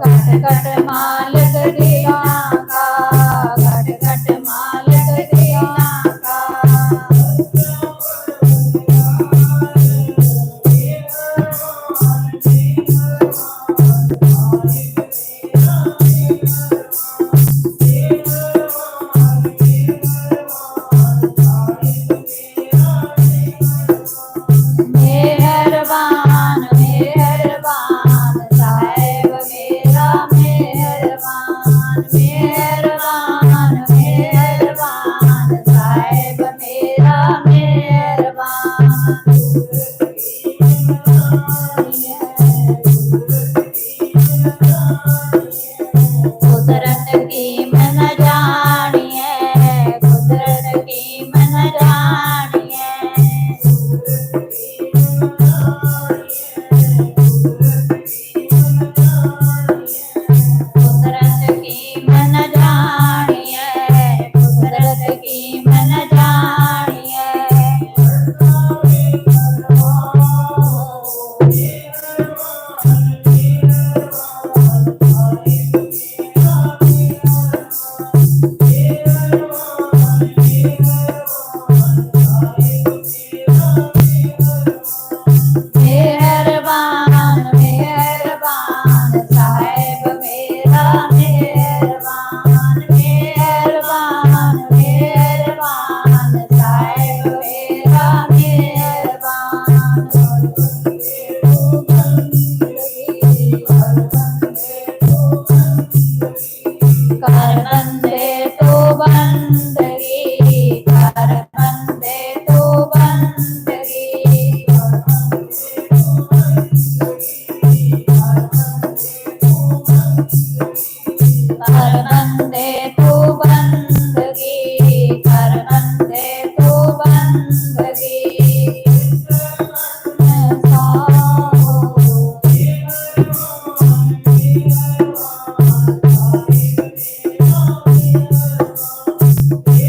搞的，搞的。Lord.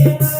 Yeah.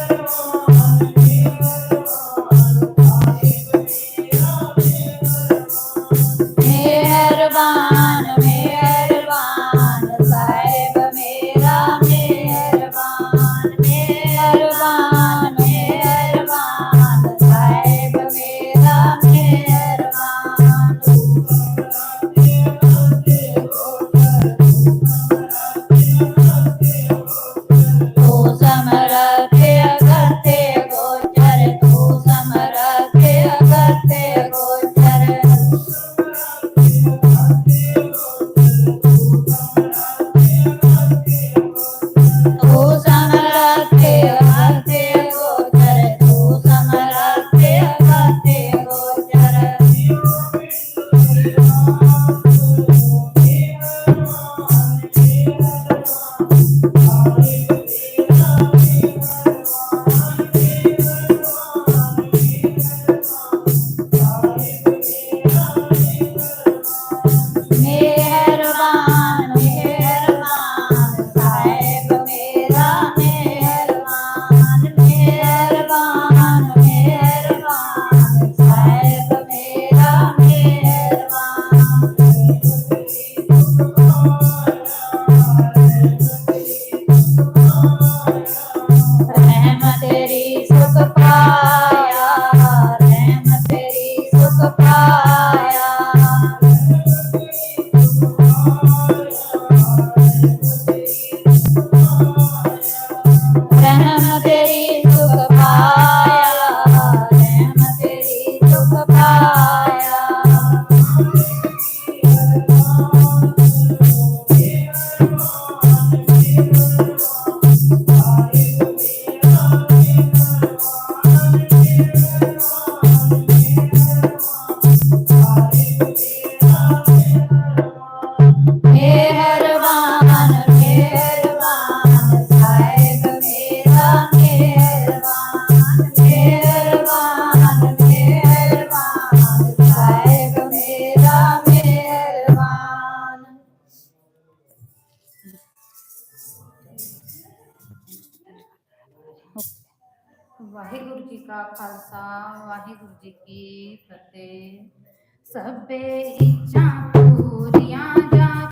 ਰਹਿਮ ਤੇਰੀ ਸੁਖ ਪਾਇਆ ਰਹਿਮ ਵਾਹਿਗੁਰੂ ਜੀ ਕਾ ਖਾਲਸਾ ਵਾਹਿਗੁਰੂ ਜੀ ਕੀ ਫਤਿਹ। ਸਭੇ ਇੱਛਾ ਪੂਰੀਆਂ ਜਾ